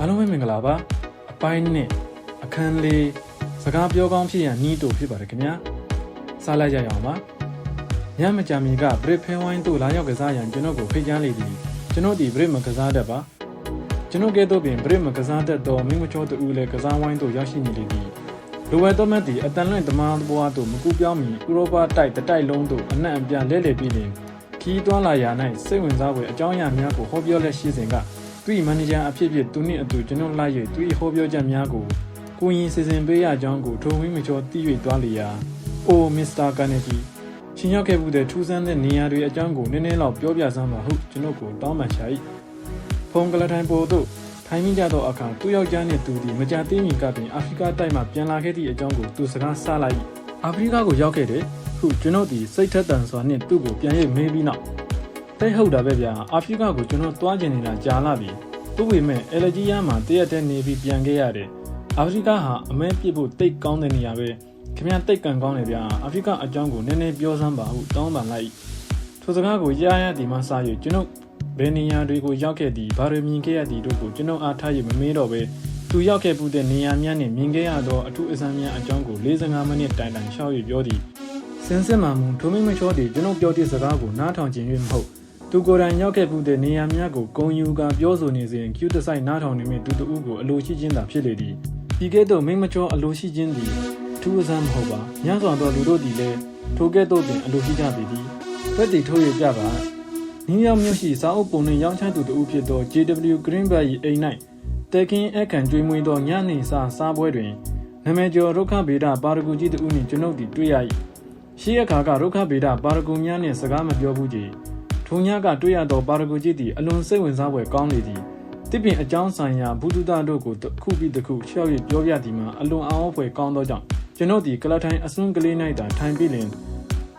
အားလုံးပဲမင်္ဂလာပါအပိုင်းနဲ့အခန်းလေးစကားပြောကောင်းဖြစ်ရန်နီးတူဖြစ်ပါတယ်ခင်ဗျာစားလိုက်ကြရအောင်ပါညမကြမီကဘရစ်ဖဲဝိုင်းတို့လာရောက်ကစားရန်ကျွန်တော်ကိုဖိတ်ကြားလေသည်ကျွန်တော်ဒီဘရစ်မကစားတတ်ပါကျွန်တော်ကဲတော့ပင်ဘရစ်မကစားတတ်တော့မင်းမချောတူလည်းကစားဝိုင်းတို့ရောက်ရှိနေလေသည်လိုဝဲတော့မတ်ဒီအတန်လွင့်တမန်ဘွားတို့မကူပြောင်းမီဥရောပတိုက်တတိုက်လုံးတို့အနက်အပြန်လဲလှယ်ပြီးလင်ခီးသွန်းလာရာ၌စိတ်ဝင်စားဖွယ်အကြောင်းအရာများကိုဟောပြောလက်ရှိစဉ်က သူ့မန်နေဂျာအဖြစ်ဖြစ်သူနှင့်အတူကျွန်တော်လိုက်၍သူ၏ဟောပြောချက်များကိုကိုရင်စီစဉ်ပေးရကြောင်းကိုထိုဝင်းမချောသိ၍သွားလျာအိုမစ္စတာကာနေဂျီရှင်ရောက်ခဲ့မှုတဲ့ထူးဆန်းတဲ့နေရာတွေအကြောင်းကိုနည်းနည်းလောက်ပြောပြစမ်းပါဟုကျွန်တော်ကိုတောင်းပန်ချ၏ဖုန်ကလထိုင်ပေါ်သို့ထိုင်းမိကြသောအခါသူ့ယောက်ျားနှင့်သူသည်မကြာသေးမီကပင်အာဖရိကတိုက်မှပြန်လာခဲ့သည့်အကြောင်းကိုသူစကားဆလိုက်၏အာဖရိကကိုရောက်ခဲ့တယ်ဟုကျွန်တော်သည်စိတ်ထက်သန်စွာနှင့်သူ့ကိုပြန်၍မေးပြီးနောက် တဲ့ဟုတ်တာပဲဗျာအာဖရိကကိုကျွန်တော်သွားကျင်နေတာကြာလာပြီသူ့ဝေမဲ့အယ်လ်ဂျီးယားမှာတရက်တည်းနေပြီးပြန်ခဲ့ရတယ်အာဖရိကဟာအမဲပြစ်ဖို့တိတ်ကောင်းတဲ့နေရာပဲခင်ဗျာတိတ်ကန်ကောင်းတယ်ဗျာအာဖရိကအကြောင်းကိုနည်းနည်းပြောစမ်းပါဟုတောင်းပန်လိုက်ထိုစကားကိုရရဒီမှစရကျွန်တော်ဘယ်နေရာတွေကိုရောက်ခဲ့သည်ဘာတွေမြင်ခဲ့ရသည်တို့ကိုကျွန်တော်အားထားရမမေးတော့ပဲသူရောက်ခဲ့မှုတဲ့နေရာများနဲ့မြင်ခဲ့ရသောအထူးအဆန်းများအကြောင်းကို45မိနစ်တိုင်တိုင်ရှောက်ရပြောသည်စင်စစ်မှမူထိုမိမချောသည်ကျွန်တော်ပြောသည့်စကားကိုနားထောင်ခြင်း၍မဟုတ် သူကိုယ်တိုင်ရောက်ခဲ့မှုတဲ့နေရာများကိုဂုံယူကပြောဆိုနေစဉ် Q တဆိုင်နားထောင်နေမိတူတူကိုအလိုရှိခြင်းသာဖြစ်လေသည်ဒီကဲ့သို့မိမချောအလိုရှိခြင်းသည်ထူးအဆန်းမဟုတ်ပါညစွာသောလူတို့သည်လည်းထိုကဲ့သို့ပင်အလိုရှိကြပေသည်ဘက်တီထိုးရပြပါနင်းရောက်မြို့ရှိစာအုပ်ပုံနှင့်ရောင်းချသူတူဖြစ်သော JW Greenberg ၏အိမ်၌တဲကင်းအခန့်ကျွေးမွေးသောညနေစာစားပွဲတွင်နမကျော်ရုခဗေဒပါရဂူကြီးတူနှင့်ကျွန်ုပ်သည်တွေ့ရ၏ရှိအခါကရုခဗေဒပါရဂူများနှင့်စကားမပြောဘူးကြီး ထိုညကတွေ့ရသောပါရဂူကြီးသည်အလွန်စိတ်ဝင်စားဖွယ်ကောင်းလေသည်တစ်ပင်အကြောင်းဆိုင်ရာဘုဒ္ဓတာတို့ကိုတစ်ခုပြီးတစ်ခုရှောက်ရပြောပြသည်မှာအလွန်အောင်းဖွယ်ကောင်းသောကြောင့်ကျွန်ုပ်သည်ကလထိုင်အစွန်းကလေး၌သာထိုင်ပြီးလင်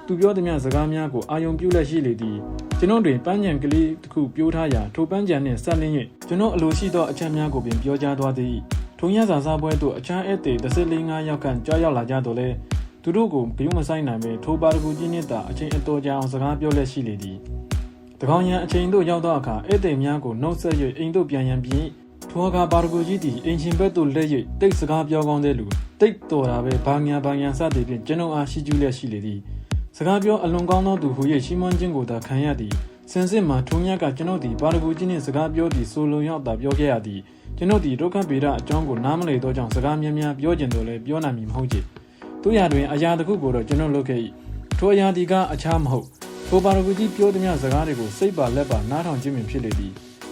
သူပြောသည်များစကားများကိုအာယုံပြုလက်ရှိလေသည်ကျွန်ုပ်တွင်ပန်းကြံကလေးတစ်ခုပြိုးထားရာထိုပန်းကြံနှင့်ဆက်လင်း၍ကျွန်ုပ်အလိုရှိသောအချက်များကိုပင်ပြောကြားသွားသည်ထိုညစာစားပွဲသို့အခြားဧည့်သည်14ယောက်ခန့်ကြောက်ရောက်လာကြတော့လဲသူတို့ကိုဘယုမဆိုင်နိုင်ပဲထိုပါရဂူကြီးနှင့်သာအချိန်အတော်ကြာအောင်စကားပြောလက်ရှိလေသည်။ တကောင်ရန်အချိန်သို့ရောက်သောအခါဧည့်သည်များကိုနှုတ်ဆက်၍အိမ်သို့ပြန်ရန်ပြီးထိုအခါပါရဂူကြီးသည်အင်ရှင်ဘက်သို့လှည့်၍တိတ်စကားပြောကောင်းတဲ့လူတိတ်တော်တာပဲဘာညာဘာညာစသည်ဖြင့်ကျွန်ုပ်အားရှိကျူးလျက်ရှိလေသည်။စကားပြောအလွန်ကောင်းသောသူဟု၍ရှီမွန်ချင်းကိုသာခံရသည်။စင်စစ်မှာထုံညက်ကကျွန်ုပ်သည်ပါရဂူကြီးနှင့်စကားပြောသည်ဆိုလုံရောက်သာပြောခဲ့ရသည်။ကျွန်ုပ်သည်ဒုက္ခပေဒအကြောင်းကိုနားမလည်သောကြောင့်စကားများများပြောကျင်တော်လဲပြောနိုင်မည်မဟုတ်ကြ။သူရတွင်အရာတစ်ခုကိုတော့ကျွန်ုပ်လုပ်ခဲ့၏။ထိုအရာဒီကအခြားမဟုတ် ထိုပါရဂူကြီးပြောသည်များစကားတွေကိုစိတ်ပါလက်ပါနားထောင်ခြင်းပင်ဖြစ်လေသည်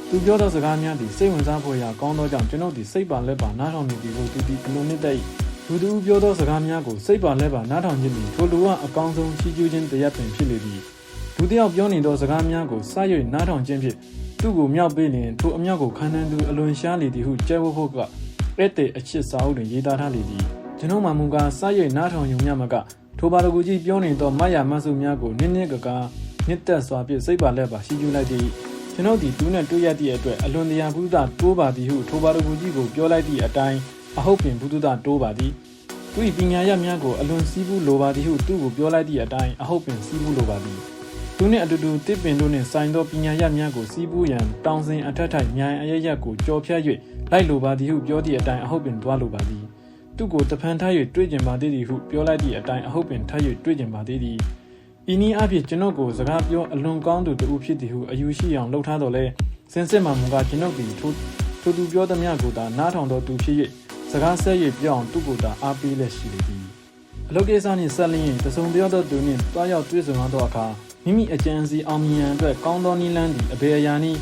သူပြောသောစကားများသည်စိတ်ဝင်စားဖွယ်ရာကောင်းသောကြောင့်ကျွန်ုပ်သည်စိတ်ပါလက်ပါနားထောင်နေသည်ကိုသူသည်အလွန်နှစ်သက်၏သူသူပြောသောစကားများကိုစိတ်ပါလက်ပါနားထောင်ခြင်းသည်ထိုလူကအကောင်းဆုံးချီးကျူးခြင်းတရားပင်ဖြစ်လေသည်ဒုတိယပြောနေသောစကားများကိုစ၍နားထောင်ခြင်းဖြင့်သူ့ကိုမြောက်ပေးလျင်ထိုအမြောက်ကိုခံနှံသူအလွန်ရှားလေသည်ဟုကျဲဝဖို့ကအဲ့တဲ့အချစ်စာအုပ်တွင်ရေးသားထားလေသည်ကျွန်ုပ်မှမူကားစ၍နားထောင်ရုံမျှမက ထိုပါရဂူကြီးပြောနေသောမယာမတ်စုများကိုနင်းနင်းကကားနှစ်သက်စွာဖြင့်စိတ်ပါလက်ပါရှိကျူးလိုက်သည်ကျွန်ုပ်သည်သူနှင့်တွေ့ရသည့်အတွက်အလွန်တရာဘုဒ္ဓတိုးပါသည်ဟုထိုပါရဂူကြီးကိုပြောလိုက်သည့်အတိုင်းအဟုတ်ပင်ဘုဒ္ဓတိုးပါသည်သူ၏ပညာရများကိုအလွန်စီးပူးလိုပါသည်ဟုသူ့ကိုပြောလိုက်သည့်အတိုင်းအဟုတ်ပင်စီးပူးလိုပါသည်သူနှင့်အတူတူတစ်ပင်တို့နှင့်ဆိုင်သောပညာရများကိုစီးပူးရန်တောင်စဉ်အထက်ထိုက်မြိုင်အရရက်ကိုကြော်ဖြတ်၍လိုက်လိုပါသည်ဟုပြောသည့်အတိုင်းအဟုတ်ပင်တွားလိုပါသည် သူ့ကိုတဖန်ထား၍တွေ့ကြင်ပါသေးသည်ဟုပြောလိုက်သည့်အတိုင်းအဟုတ်ပင်ထား၍တွေ့ကြင်ပါသေးသည်ဤနည်းအဖြစ်ကျွန်ုပ်ကိုစကားပြောအလွန်ကောင်းသူတူဖြစ်သည်ဟုအယူရှိအောင်လှုပ်ထားတော်လဲစင်စစ်မှမူကကျွန်ုပ်သည်ထိုထိုသူပြောသည်များကိုသာနားထောင်တော်သူဖြစ်၍စကားဆက်၍ပြောအောင်သူ့ကိုသာအားပေးလက်ရှိလေသည်အလုပ်ကိစ္စနှင့်ဆက်လျင်တစုံပြောသောသူနှင့်တွားရောက်တွေ့ဆုံသောအခါမိမိအကြံစီအောင်မြင်ရန်အတွက်ကောင်းသောနည်းလမ်းသည်အဘေအရာနည်း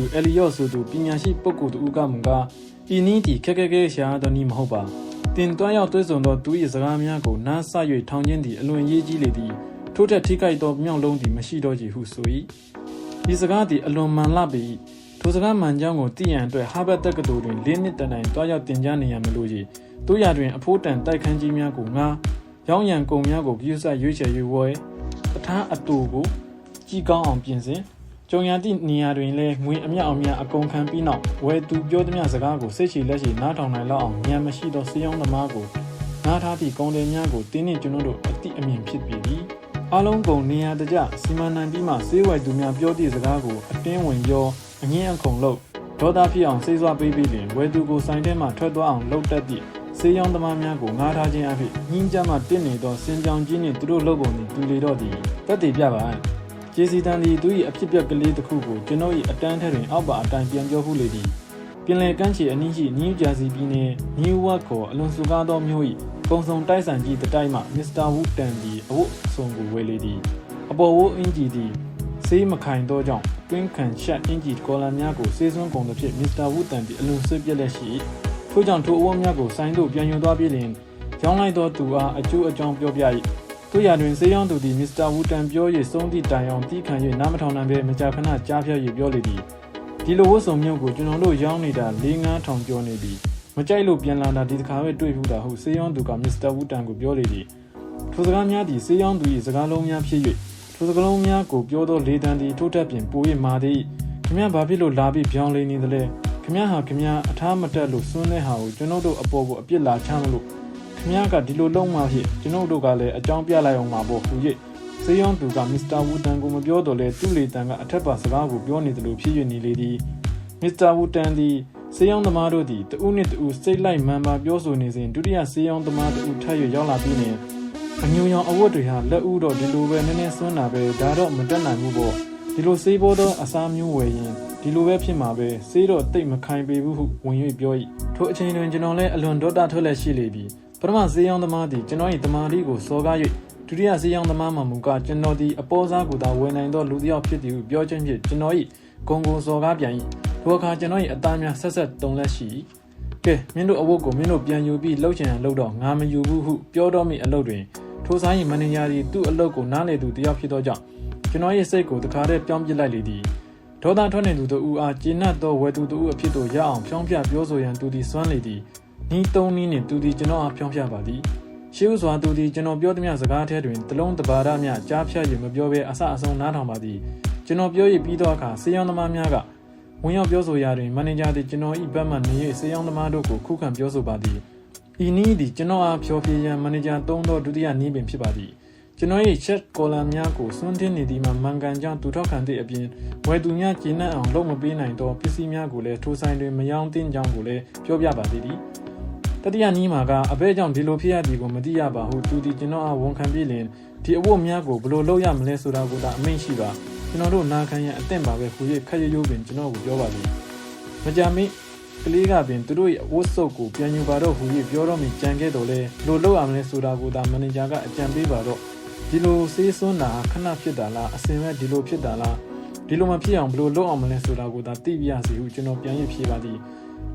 W Elliot ဆိုသူပညာရှိပုဂ္ဂိုလ်တူကမူကား ဤနည်းသည်ခက်ခဲခဲရှာသောနည်းမဟုတ်ပါတင်တွားရောက်တွေ့ဆုံသောသူ၏စကားများကိုနားဆ၍ထောင်ခြင်းသည်အလွန်ရေးကြီးလေသည်ထို့ထက်ထိခိုက်သောမြောက်လုံးသည်မရှိတော့ကြဟုဆို၏ဒီစကားသည်အလွန်မှန်လှပေ၏ထိုစကားမှန်ကြောင်းကိုသိရန်အတွက်ဟာဘတ်တက္ကသိုလ်တွင်၄နှစ်တန်တိုင်တွားရောက်တင်ကြားနေရမလို့ကြီးတို့ရတွင်အဖိုးတန်တိုက်ခန်းကြီးများကိုငါရောင်းရန်ကုန်များကိုပြုဆရွေးချယ်၍ဝယ်ပထအတူကိုကြီးကောင်းအောင်ပြင်ဆင် ကြုံရသည့်နေရာတွင်လည်းငွေအမြောက်အများအကုန်ခံပြီးနောက်ဝယ်သူပြောသည်များစကားကိုစိတ်ချလက်ရှိနားထောင်နိုင်လောက်အောင်ဉာဏ်မရှိသောစေယုံသမားကိုနားထားသည့်ကောင်းတယ်များကိုတင်းနှင့်ကျွန်တော်တို့အတိအမြင်ဖြစ်ပြီသည်အလုံးကုန်နေရာတကျစီမံနိုင်ပြီးမှစေးဝိုက်သူများပြောသည့်စကားကိုအတင်းဝင်ရောအငင်းအခုန်လို့ဒေါသဖြစ်အောင်စိတ်ဆွာပေးပြီးလင်ဝယ်သူကိုဆိုင်ထဲမှထွက်သွားအောင်လှုပ်တတ်သည့်စေးရောင်းသမားများကိုငားထားခြင်းအဖြစ်ညှင်းကြမှတင့်နေသောစင်ကြောင်ကြီးနှင့်သူတို့လုပ်ကုန်သည့်တူလီတော့သည်တက်တည်ပြပါ ကျေစီတန်သည်သူ၏အဖြစ်ပြက်ကလေးတစ်ခုကိုကျွန်ုပ်၏အတန်းထက်တွင်အောက်ပါအတိုင်းပြန်ပြောခုလေသည်ပြင်လယ်ကမ်းခြေအနည်းရှိနယူးဂျာစီပြည်နယ်နယူးဝတ်ကိုအလွန်စုကားသောမြို့၏ပုံစုံတိုက်ဆိုင်ကြီးတစ်တိုက်မှမစ္စတာဝူတန်သည်အဝတ်အစုံကိုဝယ်လေသည်အပေါ်ဝိုးအင်ဂျီသည်ဆေးမခိုင်သောကြောင့်တွင်းခံရှက်အင်ဂျီကော်လံများကိုဆေးစွန်းကုန်သဖြင့်မစ္စတာဝူတန်သည်အလွန်ဆွေးပြက်လက်ရှိထို့ကြောင့်ထိုအဝတ်များကိုဆိုင်သို့ပြန်ယူသွားပြီးလျှင်ရောင်းလိုက်သောသူအားအကျိုးအကြောင်းပြောပြ၏ တို့ရာတွင်ဆေးရောင်းသူသည်မစ္စတာဝူတန်ပြော၍ဆုံးသည့်တိုင်အောင်တီးခံ၍နားမထောင်နိုင်ဘဲမကြာခဏကြားဖြတ်၍ပြောလေသည်ဒီလိုဝတ်စုံမျိုးကိုကျွန်တော်တို့ရောင်းနေတာ၄၅ထောင်ကျော်နေသည်မကြိုက်လို့ပြန်လာတာဒီတစ်ခါပဲတွေ့ဖူးတာဟုဆေးရောင်းသူကမစ္စတာဝူတန်ကိုပြောလေသည်ထိုစကားများသည်ဆေးရောင်းသူ၏စကားလုံးများဖြစ်၍ထိုစကလုံးများကိုပြောသောလေတံသည်ထိုးတက်ပြင်ပို၍မာသည်ခမရဘာဖြစ်လို့လာပြီးပြောင်းလဲနေသလဲခမရဟာခမရအထားမတက်လို့စွန်းတဲ့ဟာကိုကျွန်ုပ်တို့အပေါ်ကိုအပြစ်လာချမ်းလို့ ခမရကဒီလိုလုံးမှဖြစ်ကျွန်ုပ်တို့ကလည်းအကြောင်းပြလိုက်အောင်မှာပေါ့ဟူ၍စေယွန်သူကမစ္စတာဝူတန်ကိုမပြောတော့လဲသူ့လေတံကအထက်ပါစကားကိုပြောနေတယ်လို့ဖြစ်၍နေလေသည်မစ္စတာဝူတန်သည်စေယုံသမားတို့သည်တဦးနှင့်တဦးစိတ်လိုက်မှန်ပါပြောဆိုနေစဉ်ဒုတိယစေယုံသမားတဦးထပ်၍ရောက်လာပြီးနေအညူရောင်အဝတ်တွေဟာလက်ဦးတော့ဒီလိုပဲနည်းနည်းဆွန်းတာပဲဒါတော့မတက်နိုင်ဘူးပေါ့ဒီလိုစေးပေါ်သောအစားမျိုးဝယ်ရင်ဒီလိုပဲဖြစ်မှာပဲစေးတော့တိတ်မခိုင်ပေဘူးဟုဝင်၍ပြော၏ထိုအချိန်တွင်ကျွန်တော်လည်းအလွန်ဒေါသထွက်လက်ရှိလေပြီ ပထမစေးရောင်သမားသည်ကျွန်တော်၏တမာတိကိုစော်ကား၍ဒုတိယစေးရောင်သမားမှမူကကျွန်တော်သည်အပေါ်စားကိုသာဝယ်နိုင်သောလူတစ်ယောက်ဖြစ်သည်ဟုပြောခြင်းဖြင့်ကျွန်တော်၏ဂုံကိုစော်ကားပြန်၏ထိုအခါကျွန်တော်၏အသားများဆက်ဆက်တုံလက်ရှိ၏ကဲမင်းတို့အဝတ်ကိုမင်းတို့ပြန်ယူပြီးလှုပ်ချင်ရလှုပ်တော့ငါမယူဘူးဟုပြောတော့မိအလုပ်တွင်ထိုဆိုင်၏မန်နေဂျာသည်သူ့အလုပ်ကိုနားလေသူတယောက်ဖြစ်သောကြောင့်ကျွန်တော်၏စိတ်ကိုတခါတည်းပြောင်းပစ်လိုက်လေသည်ဒေါသထွက်နေသူတို့အားကျဉ်တ်သောဝယ်သူတို့အဖြစ်သို့ရအောင်ဖြောင်းပြပြောဆိုရန်သူသည်စွမ်းလေသည် နီးသုံးနီးနှင့်သူသည်ကျွန်တော်အားဖြောင်းပြပါသည်ရှေးဥစွာသူသည်ကျွန်တော်ပြောသမျှစကားထဲတွင်တလုံးတပါဒမျှကြားဖြတ်၍မပြောဘဲအဆအဆုံးနားထောင်ပါသည်ကျွန်တော်ပြော၍ပြီးသောအခါစေယံသမားများကဝင်ရောက်ပြောဆိုရာတွင်မန်နေဂျာသည်ကျွန်တော်၏ဘက်မှနေ၍စေယံသမားတို့ကိုခုခံပြောဆိုပါသည်ဤနည်းသည်ကျွန်တော်အားဖြောပြရန်မန်နေဂျာသုံးသောဒုတိယနည်းပင်ဖြစ်ပါသည်ကျွန်တော်၏ချက်ကောလမ်များကိုစွန့်တင်နေသည်မှာမှန်ကန်ကြောင်းသူထောက်ခံသည့်အပြင်ဝယ်သူများကျဉ်းနှံ့အောင်လုပ်မပေးနိုင်သောပစ္စည်းများကိုလည်းထိုဆိုင်တွင်မယောင်းတင်ကြောင်းကိုလည်းပြောပြပါသေးသည် တတိယနည်းမှာကအဘဲကြောင့်ဒီလိုဖြစ်ရသည်ကိုမသိရပါဟုသူသည်ကျွန်တော်အားဝန်ခံပြီးလင်ဒီအဝတ်များကိုဘယ်လိုလုပ်ရမလဲဆိုတာကိုသာအမိန့်ရှိပါကျွန်တော်တို့နာခံရန်အသင့်ပါပဲဟူ၍ခက်ရရိုးပင်ကျွန်တော်ကိုပြောပါသည်မကြမီကလေးကပင်သူတို့ရဲ့အဝတ်စုပ်ကိုပြန်ယူပါတော့ဟူ၍ပြောတော့မိကြံခဲ့တော်လဲလိုလုပ်ရမလဲဆိုတာကိုသာမန်နေဂျာကအကြံပေးပါတော့ဒီလိုစေးစွန်းတာခဏဖြစ်တာလားအစင်မဲ့ဒီလိုဖြစ်တာလားဒီလိုမဖြစ်အောင်ဘယ်လိုလုပ်အောင်မလဲဆိုတာကိုသာသိပြရစီဟုကျွန်တော်ပြန်ရဖြေပါသည်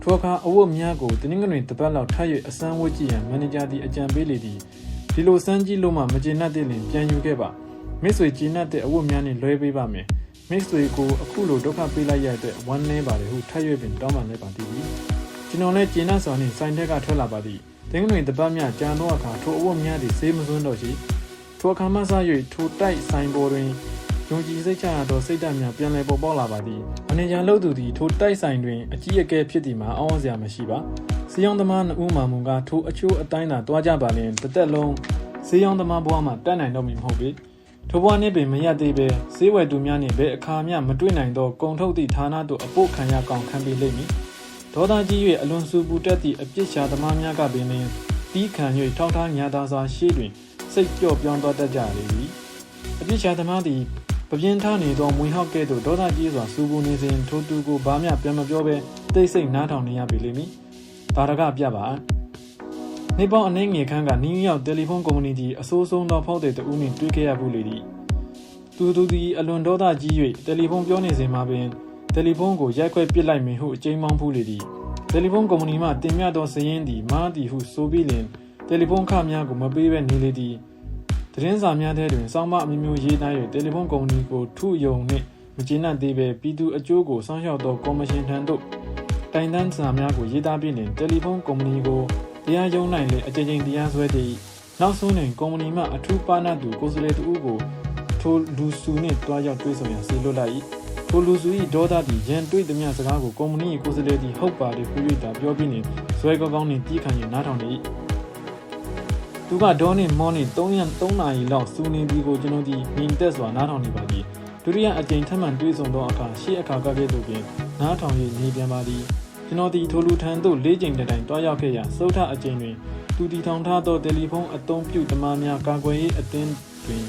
ထိုအခါအဝတ်များကိုတင်းငွေတပတ်လောက်ထပ်၍အစမ်းဝတ်ကြည့်ရန်မန်နေဂျာသည်အကြံပေးလေသည်ဒီလိုစမ်းကြည့်လို့မှမကျေနပ်တဲ့လင်ပြန်ယူခဲ့ပါမိတ်ဆွေကျေနပ်တဲ့အဝတ်များနဲ့လွဲပေးပါမယ်မိတ်ဆွေကိုအခုလိုဒုက္ခပေးလိုက်ရတဲ့ဝမ်းနည်းပါတယ်ဟုထပ်၍ပင်တောင်းပန်လိုက်ပါသည်ကျွန်တော်လည်းကျေနပ်စွာနှင့်ဆိုင်ထက်ကထွက်လာပါသည်တင်းငွေတပတ်များကြံတော့အခါထိုအဝတ်များသည်စေးမစွန်းတော့ရှိထိုအခါမှစ၍ထိုတိုက်ဆိုင်ပေါ်တွင် ယုံကြည်စိတ်ချရသောစိတ်ဓာတ်များပြန်လည်ပေါ်ပေါက်လာပါသည်မန်နေဂျာလုပ်သူသည်ထိုတိုက်ဆိုင်တွင်အကြီးအကဲဖြစ်သည်မှာအောင်းစရာမရှိပါစီယောင်သမားနှဦးမှမူကားထိုအချိုးအတိုင်းသာတွားကြပါလင်တစ်သက်လုံးစီယောင်သမားဘဝမှာတက်နိုင်တော့မည်မဟုတ်ပေထိုဘဝနှင့်ပင်မရသေးပဲဈေးဝယ်သူများနှင့်ဘယ်အခါမျှမတွေ့နိုင်သောကုံထုတ်သည့်ဌာနသို့အပို့ခံရကောင်ခံပေးလိမ့်မည်ဒေါသကြီး၍အလွန်စူပူတတ်သည့်အပြစ်ရှာသမားများကပင်လျှင်တီးခံ၍ထောက်ထားညာသာစွာရှေ့တွင်စိတ်ကြော့ပြောင်းသွားတတ်ကြလေသည်အပြစ်ရှာသမားသည် ပပြင်းထားနေသောမွေဟောက်ကဲ့သို့ဒေါသကြီးစွာစူပူနေစဉ်ထိုသူကိုဘာမျှပြန်မပြောဘဲတိတ်ဆိတ်နားထောင်နေရပြီလိမ့်မည်ဒါရကပြပါနေပေါင်းအနှင်းငယ်ခန်းကနယူးယောက်တယ်လီဖုန်းကုမ္ပဏီကြီးအဆိုးဆုံးသောဖောက်တဲ့တဦးနှင့်တွေ့ခဲ့ရဘူးလေသည်သူသူသည်အလွန်ဒေါသကြီး၍တယ်လီဖုန်းပြောနေစဉ်မှာပင်တယ်လီဖုန်းကိုရိုက်ခွဲပစ်လိုက်မည်ဟုအကြိမ်မောင်းဖူးလေသည်တယ်လီဖုန်းကုမ္ပဏီမှတင်ပြသောစည်ရင်းသည်မားသည်ဟုဆိုပြီးလင်တယ်လီဖုန်းခများကိုမပေးဘဲနေလေသည် သတင်းစာများထဲတွင်စောင်းမအမျိုးမျိုးရေးသား၍တယ်လီဖုန်းကုမ္ပဏီကိုထုယုံနှင့်မကျေနပ်သေးပဲပြည်သူအကျိုးကိုစောင့်ရှောက်သောကော်မရှင်ထံသို့တိုင်တန်းစာများကိုရေးသားပြီးလင်တယ်လီဖုန်းကုမ္ပဏီကိုတရားရုံးနိုင်လင်အကြိမ်ကြိမ်တရားစွဲသည်နောက်ဆုံးတွင်ကုမ္ပဏီမှအထူးပါဏသူကိုယ်စားလှယ်တဦးကိုထိုလူစုနှင့်တွားရောက်တွေ့ဆုံရန်စီလွတ်လိုက်၏ထိုလူစု၏ဒေါသသည်ရန်တွေ့သည်များစကားကိုကုမ္ပဏီ၏ကိုယ်စားလှယ်သည်ဟုတ်ပါတယ်ပြည့်တာပြောပြီးနှင့်ဇွဲကောင်းကောင်းနှင့်တီးခံ၍နားထောင်နေ၏ သူကဒေါ်နှင့်မောနှင့်3ရက်3နာရီလောက်စူနေပြီးကိုကျွန်တော်ဒီမြင်တက်စွာနားထောင်နေပါသည်ဒုတိယအကြိမ်ထပ်မံတွေ့ဆုံသောအခါရှေ့အခါကကဲ့သို့ပင်နားထောင်၍နေပြန်ပါသည်ကျွန်တော်ဒီထိုလူထံသို့၄ကြိမ်တိုင်တွားရောက်ခဲ့ရာစௌထအကြိမ်တွင်သူတီထောင်ထားသောတယ်လီဖုန်းအသုံးပြုဓမ္မများကာကွယ်ရေးအသင်းတွင်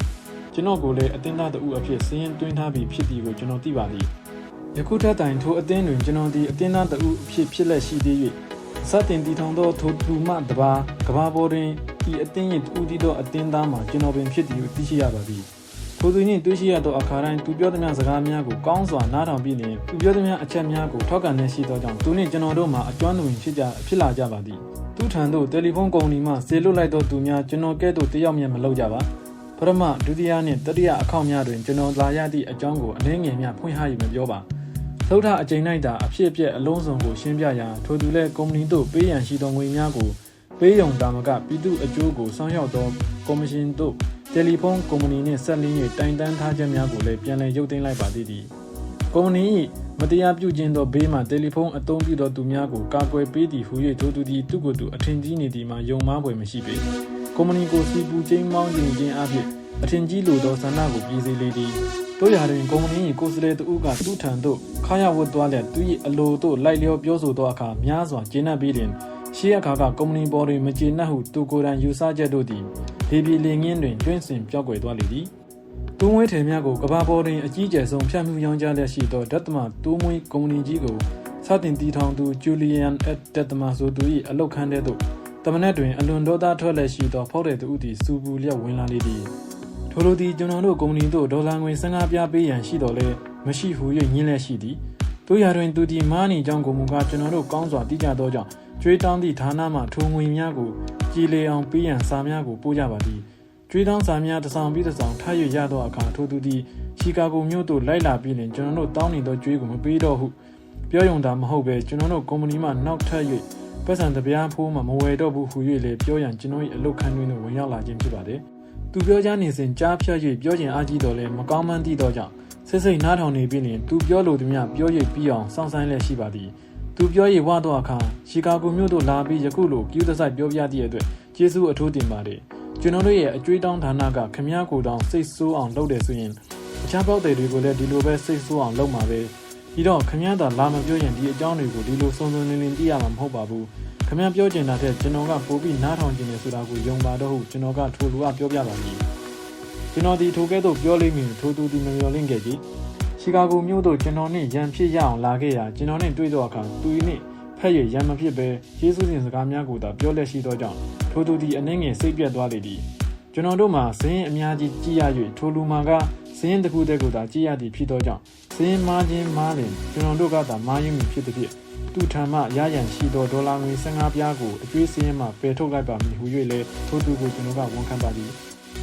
ကျွန်တော်ကိုလည်းအသင်းသားတဦးအဖြစ်စည်ရင်တွင်းထားပြီးဖြစ်သည်ကိုကျွန်တော်သိပါသည်ယခုထက်တိုင်ထိုအသင်းတွင်ကျွန်တော်ဒီအသင်းသားတဦးအဖြစ်ဖြစ်လက်ရှိသေး၍စတင်တည်ထောင်သောထိုသူမှတပါကဘာပေါ်တွင် ဤအသင်း၏တူတည်သောအသင်းသားမှာကျွန်တော်ပင်ဖြစ်သည်ကိုသိရှိရပါသည်ထိုသူနှင့်တွေ့ရှိရသောအခါတိုင်းသူပြောသမျှစကားများကိုကောင်းစွာနားထောင်ပြီးလျှင်သူပြောသမျှအချက်များကိုထောက်ခံနေရှိသောကြောင့်သူနှင့်ကျွန်တော်တို့မှာအကျွမ်းသူဝင်ဖြစ်ကြဖြစ်လာကြပါသည်သူထံသို့တယ်လီဖုန်းကုမ္ပဏီမှဆေလွတ်လိုက်သောသူများကျွန်တော်ကဲ့သို့တယောက်မျက်မလုပ်ကြပါပထမဒုတိယနှင့်တတိယအခောက်များတွင်ကျွန်တော်လာရသည့်အကြောင်းကိုအနည်းငယ်များဖွင့်ဟ၍မပြောပါသုဒ္ဓအကျိန်လိုက်တာအဖြစ်အပျက်အလုံးစုံကိုရှင်းပြရာထိုသူလည်းကုမ္ပဏီတို့ပေးရန်ရှိသောငွေများကို ပေးယုံတာမကပြည်သူအကျိုးကိုဆောင်ရောက်သောကော်မရှင်တို့တယ်လီဖုန်းကုမ္ပဏီနှင့်ဆက်လင်း၍တိုင်တန်းထားချက်များကိုလည်းပြန်လည်ရုပ်သိမ်းလိုက်ပါသည်သည်ကုမ္ပဏီ၏မတရားပြုခြင်းသောဘေးမှတယ်လီဖုန်းအသုံးပြုသောသူများကိုကာကွယ်ပေးသည်ဟူ၍ထိုသူသည်သူ့ကိုယ်သူအထင်ကြီးနေသည်မှာယုံမှားဖွယ်မရှိပေကုမ္ပဏီကိုစီပူချင်းမောင်းခြင်းခြင်းအဖြစ်အထင်ကြီးလိုသောဆန္ဒကိုပြည်စေလေသည်တို့ရာတွင်ကုမ္ပဏီ၏ကိုယ်စားလှယ်တဦးကသူ့ထံသို့ခါရဝတ်သွားလျက်သူ၏အလိုသို့လိုက်လျောပြောဆိုသောအခါများစွာကျဉ်းနှံ့ပြီးလျှင် ရှေးအခါကကုမ္ပဏီပေါ်တွင်မကျေနပ်ဟုသူကိုယ်တိုင်ယူဆချက်တို့သည်ဒေဘီလင်ငင်းတွင်တွင်းစင်ပြောက်ကွယ်သွားလေသည်တူးမွေးထည်များကိုကဘာပေါ်တွင်အကြီးကျယ်ဆုံးဖြန့်မှုရောင်းချလျက်ရှိသောဒတ်သမတူးမွေးကုမ္ပဏီကြီးကိုစတင်တည်ထောင်သူဂျူလီယန်အက်ဒတ်သမဆိုသူ၏အလုတ်ခန်းတဲ့သို့တမနက်တွင်အလွန်ဒေါသထွက်လျက်ရှိသောဖောက်တဲ့သူသည်စူပူလျက်ဝင်လာလေသည်ထိုလိုသည်ကျွန်တော်တို့ကုမ္ပဏီတို့ဒေါ်လာငွေ15ပြားပေးရန်ရှိတော်လဲမရှိဟု၍ညင်းလျက်ရှိသည်တို့ရာတွင်သူသည်မားနီကြောင့်ကိုမူကားကျွန်တော်တို့ကောင်းစွာသိကြသောကြောင့် ကျွေးတောင်းသည့်ဌာနမှထိုငွေများကိုကြည်လေအောင်ပေးရန်စာများကိုပို့ကြပါသည်ကျွေးတောင်းစာများတစ်ဆောင်ပြီးတစ်ဆောင်ထား၍ရသောအခါထိုသူသည်ရှီကာဂိုမြို့သို့လိုက်လာပြီးလျှင်ကျွန်တော်တို့တောင်းနေသောကျွေးကိုမပေးတော့ဟုပြောယုံတာမဟုတ်ပဲကျွန်တော်တို့ကုမ္ပဏီမှနောက်ထပ်၍ပတ်စံတပြားဖိုးမှမဝယ်တော့ဘူးဟု၍လည်းပြောရန်ကျွန်တော်၏အလုတ်ခန်းတွင်ဝင်ရောက်လာခြင်းဖြစ်ပါတယ်။သူပြောကြနေစဉ်ကြားဖြတ်၍ပြောခြင်းအားကြီးတော်လဲမကောင်းမှန်းသည့်သောကြောင့်စိတ်စိတ်နားထောင်နေပြီးလျှင်သူပြောလိုသည်များပြော၍ပြီးအောင်စောင့်ဆိုင်လျက်ရှိပါသည်။ သူပြော၍ဝသောအခါရှီကာဂိုမြို့သို့လာပြီးယခုလိုကျူးသဆိုင်ပြောပြသည့်အတွက်ကျေးဇူးအထူးတင်ပါတယ်။ကျွန်တော်တို့ရဲ့အကျွေးတောင်းဌာနကခမည်းကိုတောင်းစိတ်ဆိုးအောင်လုပ်တယ်ဆိုရင်အခြားပေါက်တွေကိုလည်းဒီလိုပဲစိတ်ဆိုးအောင်လုပ်မှာပဲ။ဒီတော့ခမည်းသာလာမပြောရင်ဒီအကြောင်းတွေကိုဒီလိုစုံစုံလင်လင်သိရမှာမဟုတ်ပါဘူး။ခမည်းပြောချင်တာတဲ့ကျွန်တော်ကပို့ပြီးနားထောင်ခြင်းနဲ့ဆိုတာကိုယုံပါတော့ဟုကျွန်တော်ကထိုလူကပြောပြပါမည်။ကျွန်တော်ဒီထိုကဲ့သို့ပြောလိမ့်မည်ထိုသူဒီမမျော်လင့်ခဲ့ကြည်။ ရှီကာဂိုမြို့သို့ကျွန်တော်နဲ့ရန်ဖြစ်ရအောင်လာခဲ့ရာကျွန်တော်နဲ့တွေ့တော့အခါသူ၏နဲ့ဖက်ရရံမဖြစ်ပဲယေရှုရှင်စကားများကိုသာပြောလက်ရှိသောကြောင့်ထိုသူသည်အနှင်းငယ်စိတ်ပြတ်သွားလေသည်ကျွန်တော်တို့မှာဇင်းအများကြီးကြည်ရ၍ထိုလူမှာကဇင်းတစ်ခုတည်းကိုသာကြည်ရသည်ဖြစ်သောကြောင့်ဇင်းမားခြင်းမားလင်ကျွန်တော်တို့ကသာမားရင်ဖြစ်သည်ဖြစ်သူထံမှရရန်ရှိသောဒေါ်လာငွေ15ပြားကိုအကျွေးစင်းမှပယ်ထုတ်လိုက်ပါမည်ဟု၍လည်းထိုသူကိုကျွန်တော်ကဝန်ခံပါသည်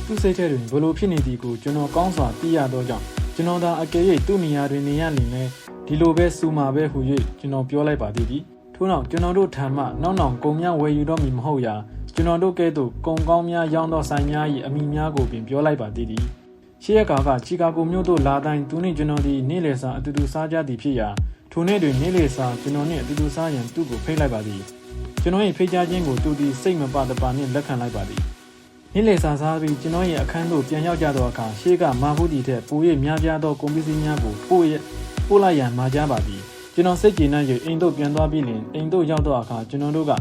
သူစိတ်ထဲတွင်ဘလို့ဖြစ်နေသည်ကိုကျွန်တော်ကောင်းစွာသိရသောကြောင့် ကျွန်တော်သာအကယ်၍သူ့နေရာတွင်နေရလင်လည်းဒီလိုပဲစူမှာပဲဟု၍ကျွန်တော်ပြောလိုက်ပါသေးသည်ထို့နောက်ကျွန်တော်တို့ထံမှနောက်နောက်ကုံများဝယ်ယူတော့မည်မဟုတ်ရာကျွန်တော်တို့ကဲ့သို့ကုံကောင်းများရောင်းသောဆိုင်များ၏အမိများကိုပင်ပြောလိုက်ပါသေးသည်ရှေ့ရကာကချီကာဂိုမြို့သို့လာတိုင်းသူနှင့်ကျွန်တော်သည်နေ့လည်စာအတူတူစားကြသည်ဖြစ်ရာထိုနေ့တွင်နေ့လည်စာကျွန်တော်နှင့်အတူတူစားရန်သူ့ကိုဖိတ်လိုက်ပါသည်ကျွန်တော်၏ဖိတ်ကြားခြင်းကိုသူသည်စိတ်မပတပါနှင့်လက်ခံလိုက်ပါသည် နေ့လည်စာစားပြီးကျွန်တော်ရဲ့အခန်းသို့ပြန်ရောက်ကြသောအခါရှေ့ကမာဟုတီထက်ပို၍များပြားသောကွန်ပျူတာများကိုပို့ရပို့လိုက်ရန်မှာကြားပါသည်ကျွန်တော်စိတ်ကြည်နံ့၍အိမ်သို့ပြန်သွားပြီးလင်အိမ်သို့ရောက်တော့အခါကျွန်တော်တို့က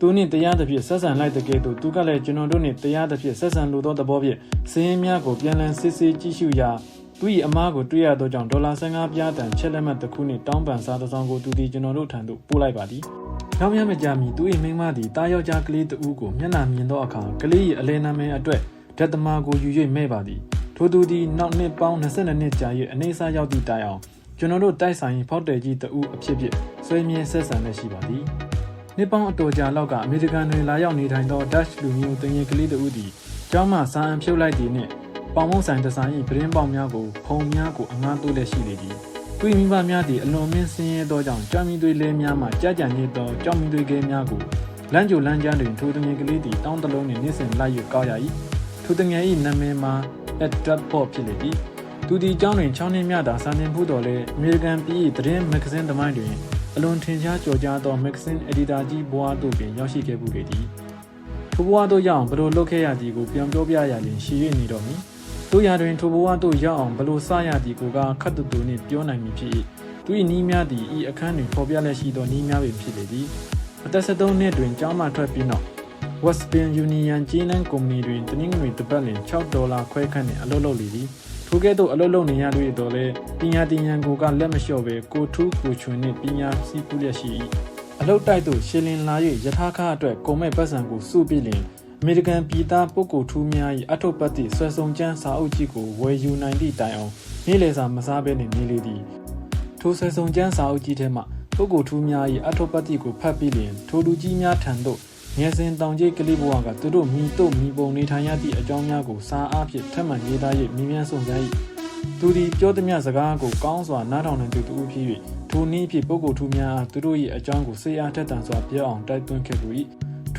သူနှင့်တရားသဖြင့်ဆက်ဆံလိုက်တဲ့ကဲ့သို့သူကလည်းကျွန်တော်တို့နှင့်တရားသဖြင့်ဆက်ဆံလိုသောသဘောဖြင့်စည်ရင်းများကိုပြန်လည်စစ်ဆေးကြည့်ရှုရာသူ၏အမားကိုတွေ့ရသောကြောင့်ဒေါ်လာ15ပြားတန်ချက်လက်မှတ်တစ်ခုနှင့်တောင်းပန်စားသောဆောင်ကိုသူသည်ကျွန်တော်တို့ထံသို့ပို့လိုက်ပါသည်။ နောက်မြမကြမီသူ၏မိန်းမသည်တားယောက်ျားကလေးတဦးကိုမျက်နှာမြင်သောအခါကလေး၏အလဲနာမည်အတွက်ဓာတ်သမားကိုယူ၍မဲ့ပါသည်။ထိုသူသည်နောက်နှစ်ပေါင်း22နှစ်ကြာ၍အနေဆာရောက်သည့်တိုင်အောင်ကျွန်တော်တို့တိုက်ဆိုင်ဖောက်တယ်ကြီးတဦးအဖြစ်ဖြစ်ဆွေးမြဲဆက်ဆံနေရှိပါသည်နှစ်ပေါင်းအတော်ကြာလောက်ကအမေရိကန်တွင်လာရောက်နေထိုင်သော Dutch လူမျိုးတင်ရင်ကလေးတဦးသည်ကျောင်းမှစာအံဖြုတ်လိုက်သည်နှင့်ပေါင်မုံဆိုင်ဒီဇိုင်း၏ပရင်းပေါင်များကိုဖုံများကိုအငှားတိုးလက်ရှိလေသည် သူမိဘများသည်အလွန်မင်းဆင်းရဲသောကြောင့်ကြောင်မီသွေးလဲများမှကြာကြံနေသောကြောင်မီသွေးကဲများကိုလမ်းကြိုလမ်းကြားတွင်ထိုတင်ရင်ကလေးသည်တောင်းတလုံးနှင့်နှိစင်လိုက်၍ကောက်ရ၏ထိုတင်ငယ်၏နာမည်မှာ Edward Pop ဖြစ်လေသည်သူဒီကျောင်းတွင်6နှစ်မြတာစာသင်ဖို့တော်လဲအမေရိကန်ပြည်သတင်းမဂ္ဂဇင်းသမိုင်းတွင်အလွန်ထင်ရှားကြော်ကြားသောမဂ္ဂဇင်းအက်ဒီတာကြီးဘွားတို့ပင်ရောက်ရှိခဲ့မှုတွေသည်ထိုဘွားတို့ရောက်ဘယ်လိုလုပ်ခဲ့ရသည်ကိုပြန်ပြောပြရရင်ရှည်ရနေတော့မည် တို့ရာတွင်ထိုဘဝသို့ရောက်အောင်ဘလို့စရသည်ကိုကခတ်တူတူနှင့်ပြောနိုင်မည်ဖြစ်၏သူ၏နီးများသည်ဤအခန်းတွင်ဖော်ပြလက်ရှိသောနီးများပင်ဖြစ်လေသည်အသက်73နှစ်တွင်ကျောင်းမှထွက်ပြီးနောက် Western Union ကျေးနန်းကုမ္ပဏီတွင်တနင်္ဂနွေတစ်ပတ်လျှင်6ဒေါ်လာခွဲခန့်နှင့်အလုပ်လုပ်လေသည်ထိုကဲ့သို့အလုပ်လုပ်နေရတွေ့တော်လဲပညာတင်ရန်ကိုကလက်မလျှော့ပဲကိုထူးကိုချွင်နှင့်ပညာစည်းပူးလျက်ရှိ၏အလုပ်တိုက်သို့ရှင်းလင်းလာ၍ယထာခအတွက်ကုန်မဲ့ပတ်စံကိုစုပြီးလျင် အမေရိကန်ပြည်သားပုဂ္ဂိုလ်ထူးများ၏အထုပ်ပတ်သည့်ဆွဲဆောင်ကျန်းစာအုပ်ကြီးကိုဝယ်ယူနိုင်သည့်တိုင်အောင်နေ့လည်စာမစားဘဲနှင့်နေလေသည်ထိုဆွဲဆောင်ကျန်းစာအုပ်ကြီးထဲမှပုဂ္ဂိုလ်ထူးများ၏အထုပ်ပတ်သည့်ကိုဖတ်ပြီးလျင်ထိုလူကြီးများထံသို့ငယ်စဉ်တောင်ကြီးကလေးဘဝကသူတို့မိတို့မိပုံနေထိုင်ရသည့်အကြောင်းများကိုစာအားဖြင့်ထပ်မံရေးသား၍မြင်းမြန်းစုံစမ်း၏သူသည်ပြောသည်များစကားကိုကောင်းစွာနားထောင်နိုင်သူတူဖြစ်၍ထိုနည်းဖြင့်ပုဂ္ဂိုလ်ထူးများအားသူတို့၏အကြောင်းကိုစေအားထက်သန်စွာပြောအောင်တိုက်တွန်းခဲ့သူ၏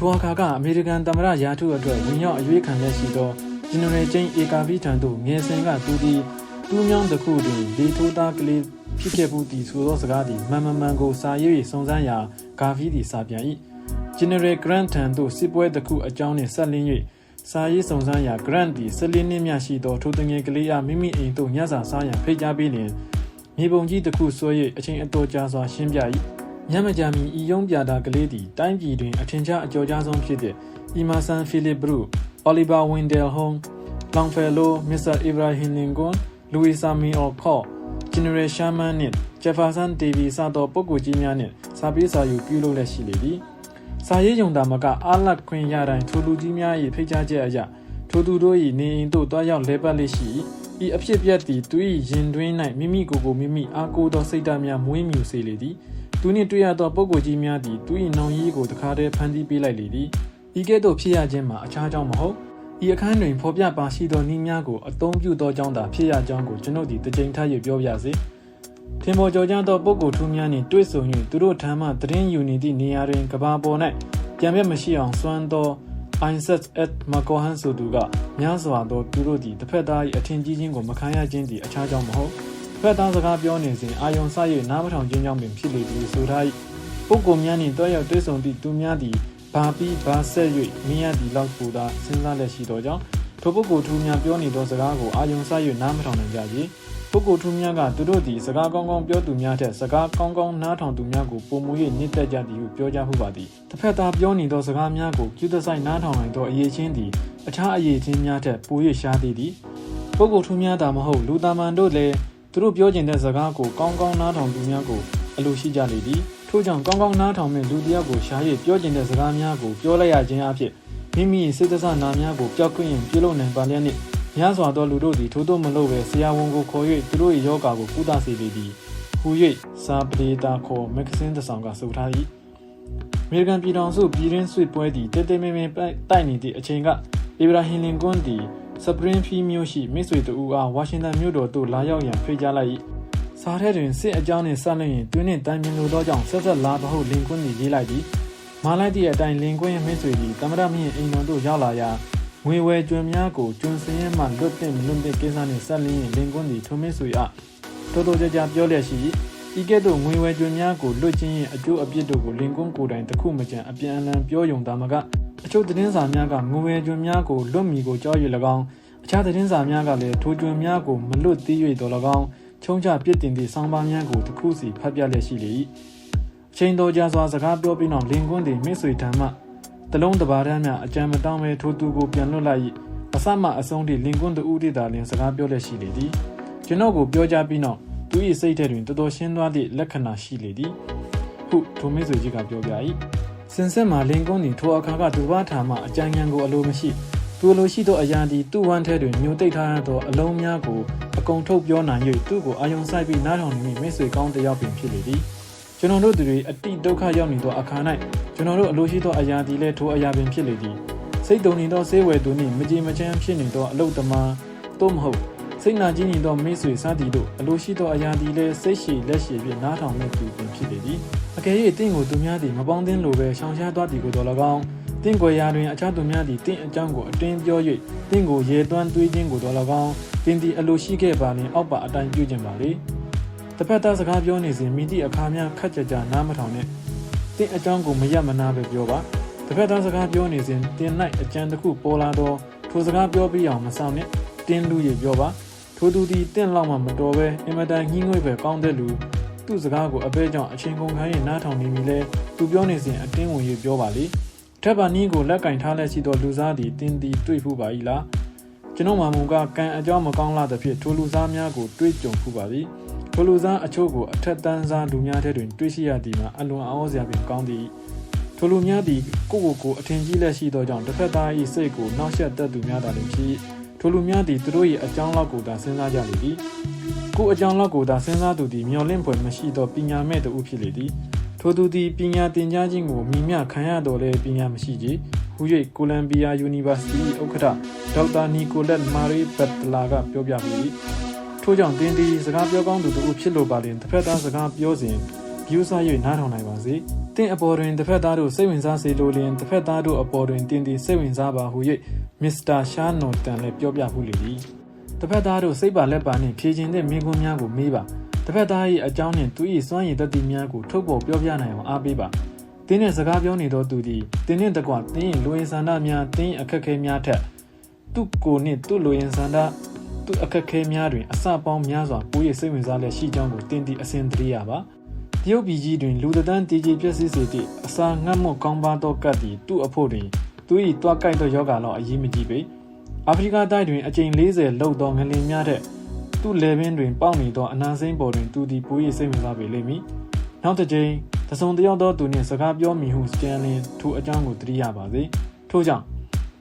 ထိုအခါကအမေရိကန်သမ္မတရာထူးအတွက်ဝင်ရောက်အရွေးခံရရှိသောဂျန်နရယ်ကျင်းအေကာဗီထံသို့ငယ်စဉ်ကသူသည်တူးမြောင်းတစ်ခုတွင်လေထိုးသားကလေးဖြစ်ခဲ့မှုတည်ဆိုသောစကားသည်မှန်မှန်မှန်ကိုစာရေး၍စုံစမ်းရာဂါဗီသည်စာပြန်၏ General Grant ထံသို့စစ်ပွဲတစ်ခုအကြောင်းနှင့်ဆက်လင်း၍စာရေးစုံစမ်းရာ Grant သည်14နှစ်မြရှိသောထိုတငယ်ကလေးအားမိမိအိမ်သို့ညစာစားရန်ဖိတ်ကြားပြီးလျှင်မြေပုံကြီးတစ်ခုဆွဲ၍အချိန်အတော်ကြာစွာရှင်းပြ၏ ညမကြမီဤယုံပြတာကလေးသည်တိုင်းပြည်တွင်အထင်ရှားအကျော်ကြားဆုံးဖြစ်တဲ့ Emerson Philip Brook, Oliver Wendell Holmes, Longfellow, Mr. Abraham Lincoln, Louis Samuel Coe, General Sherman နှင့် Jefferson Davis စသောပုဂ္ဂိုလ်ကြီးများနှင့်စာပေးစာယူပြုလုပ်လက်ရှိလေသည်။စာရေးယုံတာမကအားလတ်ခွင့်ရတိုင်းထိုလူကြီးများ၏ဖိတ်ကြားချက်အရထိုသူတို့၏နေအိမ်သို့တွားရောက်လဲပတ်လက်ရှိ၏ဤအဖြစ်ပြက်သည်သူ၏ရင်တွင်း၌မိမိကိုယ်ကိုမိမိအားကိုးသောစိတ်ဓာတ်များမွေးမြူစေလေသည်။ သူနှင့်တွေ့ရသောပုဂ္ဂိုလ်ကြီးများသည်သူ၏နောင်ရီးကိုတခါတည်းဖန်တီးပေးလိုက်လေသည်။ဤကဲ့သို့ဖြစ်ရခြင်းမှာအခြားကြောင့်မဟုတ်ဤအခန်းတွင်ဖော်ပြပါရှိသောနည်းများကိုအသုံးပြုသောကြောင့်သာဖြစ်ရကြောင်းကိုကျွန်ုပ်သည်တစ်ကြိမ်ထပ်၍ပြောပြစေ။ထင်ပေါ်ကျော်ကြားသောပုဂ္ဂိုလ်ထူးများနှင့်တွေ့ဆုံ၍သူတို့ထံမှသတင်းယူနေသည့်နေရာတွင်ကဘာပေါ်၌ပြန်ပြတ်မရှိအောင်စွမ်းသော Isaac at McCohan ဆိုသူကများစွာသောသူတို့သည်တစ်ဖက်သား၏အထင်ကြီးခြင်းကိုမခံရခြင်းသည်အခြားကြောင့်မဟုတ်တစ် ဖက်သားစကားပြောနေစဉ်အာယုံဆ၍နားမထောင်ခြင်းကြောင့်ပင်ဖြစ်လေသည်ဆိုထား၏ပုဂ္ဂိုလ်များနှင့်တွဲရောက်တွေ့ဆုံသည့်သူများသည်ဘာပြီးဘာဆက်၍မြင်ရသည့်လောက်ပူသာစဉ်းစားလက်ရှိသောကြောင့်ထိုပုဂ္ဂိုလ်ထူးများပြောနေသောစကားကိုအာယုံဆ၍နားမထောင်နိုင်ကြ၏ပုဂ္ဂိုလ်ထူးများကသူတို့သည်စကားကောင်းကောင်းပြောသူများထက်စကားကောင်းကောင်းနားထောင်သူများကိုပုံမူ၍နှိမ့်သက်ကြသည်ဟုပြောကြမှုပါသည်တစ်ဖက်သားပြောနေသောစကားများကိုကျူးသဆိုင်နားထောင်နိုင်သောအရေးချင်းသည်အခြားအရေးချင်းများထက်ပို၍ရှားသည်သည်ပုဂ္ဂိုလ်ထူးများသာမဟုတ်လူသားမန်တို့လည်း သူတို့ပြောကျင်တဲ့စကားကိုကောင်းကောင်းနားထောင်သူများကိုအလိုရှိကြလေသည်ထို့ကြောင့်ကောင်းကောင်းနားထောင်မဲ့လူတစ်ယောက်ကိုရှား၍ပြောကျင်တဲ့စကားများကိုပြောလိုက်ရခြင်းအဖြစ်မိမိစိတ်သစနာများကိုပျောက်ကွင်းရင်ပြုလုပ်နိုင်ပါလျက်နှင့်များစွာသောလူတို့သည်ထို့သို့မလုပ်ဘဲဆရာဝန်ကိုခေါ်၍သူတို့၏ယောဂါကိုကုသစေလေသည်ဟူ၍စာပဒေတာခေါ်မဂ္ဂဇင်းတစ်ဆောင်ကဆိုထား၏အမေရိကန်ပြည်ထောင်စုပြည်ရင်းဆွေပွဲသည်တဲတဲမဲမဲတိုက်နေသည့်အချိန်ကအိဗရာဟင်လင်ကွန်းသည် စပရင်ဖီမြို့ရှိမိတ်ဆွေတူအားဝါရှင်တန်မြို့တော်သို့လာရောက်ရန်ဖိတ်ကြားလိုက်၏စာထဲတွင်စစ်အကြောင်းနှင့်ဆက်လက်ရင်တွင်းနှင့်တိုင်ပင်လိုသောကြောင့်ဆက်ဆက်လာသဟုတ်လင်ကွန်းသည်ရေးလိုက်သည်မာလိုက်သည့်အတိုင်းလင်ကွန်းရဲ့မိတ်ဆွေသည်တမရမင်းအိမ်တော်သို့ရောက်လာရာငွေဝဲကျွန်းများကိုကျွန်းစင်းရဲမှလွတ်တင်လွတ်တဲ့ကိစ္စနှင့်ဆက်လင်းရင်လင်ကွန်းသည်ထုံမင်းဆွေအားတော်တော်ကြကြပြောလျက်ရှိဤကဲ့သို့ငွေဝဲကျွန်းများကိုလွတ်ခြင်းရဲ့အကျိုးအပြစ်တို့ကိုလင်ကွန်းကိုယ်တိုင်တခုမကြံအပြန်အလှန်ပြောယုံတာမက အချို့သတင်းစာများကငွေဝဲကျွန်းများကိုလွတ်မီကိုကြောက်ရွံ့၎င်းအခြားသတင်းစာများကလည်းထိုကျွန်းများကိုမလွတ်သေး၍တော်၎င်းချုံချပြစ်တင်သည့်ဆောင်းပါးများကိုတစ်ခုစီဖတ်ပြလျက်ရှိလေ၏အချိန်တော်ကြာစွာစကားပြောပြီးနောက်လင်ကွန်းသည်မိတ်ဆွေထံမှတလုံးတပါးတမ်းများအကြံမတောင်းပဲထိုသူကိုပြန်လွတ်လိုက်၏အစမှအဆုံးထိလင်ကွန်းတူဦးတည်တာလင်စကားပြောလျက်ရှိလေသည်ကျွန်တော်ကိုပြောကြပြီးနောက်သူ၏စိတ်ထဲတွင်တော်တော်ရှင်းသွားသည့်လက္ခဏာရှိလေသည်ဟုထိုမိတ်ဆွေကြီးကပြောပြ၏ စင်စစ်မှာလင်ကွန်းသည်ထိုအခါကသူဘာထာမှအကြံဉာဏ်ကိုအလိုမရှိသူလိုရှိသောအရာသည်သူ့ဝမ်းထဲတွင်ညှို့တိတ်ထားသောအလုံးများကိုအကုန်ထုတ်ပြောနိုင်၍သူ့ကိုအာယုံဆိုင်ပြီးနားထောင်နေမိမိတ်ဆွေကောင်းတစ်ယောက်ပင်ဖြစ်လေသည်ကျွန်တော်တို့သူတွေအတိဒုက္ခရောက်နေသောအခါ၌ကျွန်တော်တို့အလိုရှိသောအရာသည်လည်းထိုအရာပင်ဖြစ်လေသည်စိတ်တုန်နေသောဆေးဝယ်သူနှင့်မကြေမချမ်းဖြစ်နေသောအလုတ်သမားသို့မဟုတ် စိတ်နာကြီးနေသောမိတ်ဆွေစသည်တို့အလိုရှိသောအရာသည်လည်းစိတ်ရှည်လက်ရှည်ဖြင့်နားထောင်မဲ့သူပင်ဖြစ်လေသည်အကယ်၍တင့်ကိုသူများသည်မပေါင်းသင်းလိုပဲရှောင်ရှားသွားသည်ကိုတော်၎င်းတင့်ကိုယ်ရာတွင်အခြားသူများသည်တင့်အကြောင်းကိုအတင်းပြော၍တင့်ကိုရေသွမ်းတွေးခြင်းကိုတော်၎င်းတင်သည်အလိုရှိခဲ့ပါလင်အောက်ပါအတိုင်းပြုကျင်ပါလေတစ်ဖက်သားစကားပြောနေစဉ်မိသည့်အခါများခက်ကြကြနားမထောင်နဲ့တင့်အကြောင်းကိုမရမနာပဲပြောပါတစ်ဖက်သားစကားပြောနေစဉ်တင်၌အကြံတစ်ခုပေါ်လာတော့ထိုစကားပြောပြီးအောင်မဆောင်နဲ့တင်းလူရေပြောပါ ထိုသူသည်တင့်လောက်မှမတော်ပဲအင်မတန်ညှိငွေ့ပဲကောင်းတဲ့လူသူ့စကားကိုအပဲကြောင့်အချင်းကုန်ခိုင်းရင်နားထောင်နေပြီလဲသူပြောနေစဉ်အတင်းဝင်ရေပြောပါလေထက်ပါနီးကိုလက်ကင်ထားလက်ရှိသောလူစားသည်တင်းသည်တွေ့ဖူးပါ၏လားကျွန်တော်မှမူကကံအကြောင်းမကောင်းလာသဖြင့်ထိုလူစားများကိုတွေ့ကြုံဖူးပါသည်ထိုလူစားအချို့ကိုအထက်တန်းစားလူများထဲတွင်တွေ့ရှိရသည်မှာအလွန်အောစရာပင်ကောင်းသည်ထိုလူများသည်ကိုယ့်ကိုယ်ကိုအထင်ကြီးလက်ရှိသောကြောင့်တစ်ဖက်သား၏စိတ်ကိုနှောက်ယှက်တတ်သူများသာလျှင်ဖြစ် ထိုလူများသည်သူတို့၏အကြောင်းလောက်ကိုသာစဉ်းစားကြလေသည်ကိုယ်အကြောင်းလောက်ကိုသာစဉ်းစားသူသည်မျော်လင့်ဖွယ်မရှိသောပညာမဲ့သူဖြစ်လေသည်ထိုသူသည်ပညာသင်ကြားခြင်းကိုမိမျှခံရတော်လဲပညာမရှိကြဟူ၍ကိုလံဘီယာယူနီဗာစီတီဥက္ကဋ္ဌဒေါက်တာနီကိုလက်မာရီဘတ်တလာကပြောပြပြီးထို့ကြောင့်တင်းဒီစကားပြောကောင်းသူတို့ဖြစ်လိုပါလျင်တစ်ဖက်သားစကားပြောစဉ် view စား၍နားထောင်နိုင်ပါစေ။တင့်အပေါ်တွင်တစ်ဖက်သားတို့စိတ်ဝင်စားစေလိုလျင်တစ်ဖက်သားတို့အပေါ်တွင်တင်းတီစိတ်ဝင်စားပါဟု၍ မစ္စတာရှာနိုတန်လည်းပြောပြမှုလေသည်။တစ်ဖက်သားတို့စိတ်ပါလက်ပါနှင့်ဖြည့်ခြင်းတဲ့မိကွန်းများကိုမေးပါ။တစ်ဖက်သား၏အကြောင်းနှင့်သူ၏စွမ်းရည်တတ်သည့်များကိုထုတ်ပေါ်ပြောပြနိုင်အောင်အားပေးပါ။တင်းနဲ့စကားပြောနေသောသူသည်တင်းနှင့်တကွတင်း၏လူဝင်ဆန္ဒများတင်း၏အခက်အခဲများထက်သူ့ကိုယ်နှင့်သူ့လူဝင်ဆန္ဒသူ့အခက်အခဲများတွင်အစပေါင်းများစွာကိုယ့်၏စိတ်ဝင်စားလက်ရှိကြောင်းကိုတင်းတီအစဉ်တရိယာပါ။တရုတ်ပြည်ကြီးတွင်လူသဏ္ဍာန်တည်ကြည်ပြည့်စည်စေသည့်အစာငတ်မွတ်ကောင်းပါသောကတ်သည်သူ့အဖို့တွင် သူ၏တွားကိုက်သောယောဂါလောက်အရေးမကြီးပေအာဖရိကတိုက်တွင်အကြိမ်40လောက်သောငလင်များထက်သူ့လေပင်တွင်ပေါက်နေသောအနာစိမ့်ပေါ်တွင်သူသည်ပို၍စိတ်ဝင်စားပေလိမ့်မည်နောက်တစ်ကြိမ်သစုံတယောက်သောသူနှင့်စကားပြောမိဟုစတန်လင်ထိုအကြောင်းကိုသတိရပါစေထို့ကြောင့်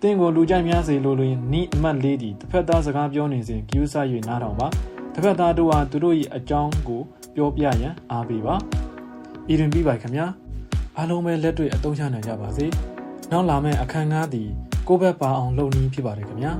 တင်းကိုလူကြိုက်များစေလိုလျင်နီးအမတ်လေးသည်တစ်ဖက်သားစကားပြောနေစဉ်ကျူးဆ၍နားထောင်ပါတစ်ဖက်သားတို့ဟာသူတို့၏အကြောင်းကိုပြောပြရန်အားပေးပါဤတွင်ပြီးပါခင်ဗျာအားလုံးပဲလက်တွေ့အသုံးချနိုင်ကြပါစေ နောက်လာမယ့်အခန်းကားသည်ကိုယ့်ဘက်ပါအောင်လုပ်နည်းဖြစ်ပါတယ်ခင်ဗျာ